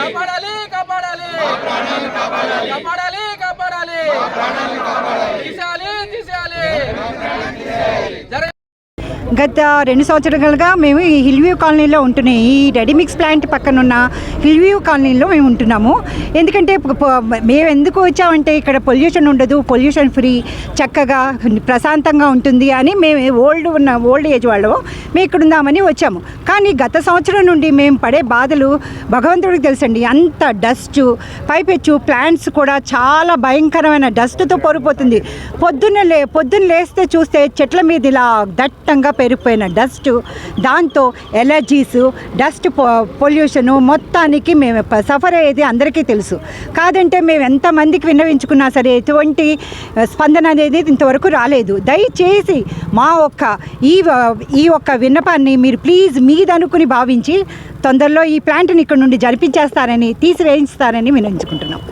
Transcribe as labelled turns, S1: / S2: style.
S1: కాపాడాలి. కాపాడాలి కాపాడాలి. కాపాడాలి తీసేయాలి తీసేయాలి.
S2: గత రెండు సంవత్సరాలుగా మేము ఈ హిల్వ్యూ కాలనీలో ఉంటున్నాయి ఈ రెడీమిక్స్ ప్లాంట్ పక్కన ఉన్న హిల్వ్యూ కాలనీలో మేము ఉంటున్నాము. ఎందుకంటే మేము ఎందుకు వచ్చామంటే ఇక్కడ పొల్యూషన్ ఉండదు పొల్యూషన్ ఫ్రీ చక్కగా ప్రశాంతంగా ఉంటుంది అని మేము ఓల్డ్ ఉన్న ఓల్డ్ ఏజ్ వాళ్ళు మేము ఇక్కడ ఉందామని వచ్చాము. కానీ గత సంవత్సరం నుండి మేము పడే బాధలు భగవంతుడికి తెలుసండి. అంత డస్ట్ పైపెచ్చు ప్లాంట్స్ కూడా చాలా భయంకరమైన డస్ట్తో పొరిపోతుంది. పొద్దున్న లే పొద్దున్న లేస్తే చూస్తే చెట్ల మీద ఇలా దట్టంగా పెరిగిపోయిన డస్ట్ దాంతో ఎలర్జీస్ డస్ట్ పొల్యూషను మొత్తానికి మేము సఫర్ అయ్యేది అందరికీ తెలుసు. కాదంటే మేము ఎంతమందికి విన్నవించుకున్నా సరే ఎటువంటి స్పందన అనేది ఇంతవరకు రాలేదు. దయచేసి మా ఒక్క ఈ ఈ ఒక్క విన్నపాన్ని మీరు ప్లీజ్ మీ మీదనుకుని భావించి తొందరలో ఈ ప్లాంట్ని ఇక్కడ నుండి జరిపించేస్తారని తీసివేయిస్తారని వినించుకుంటున్నాం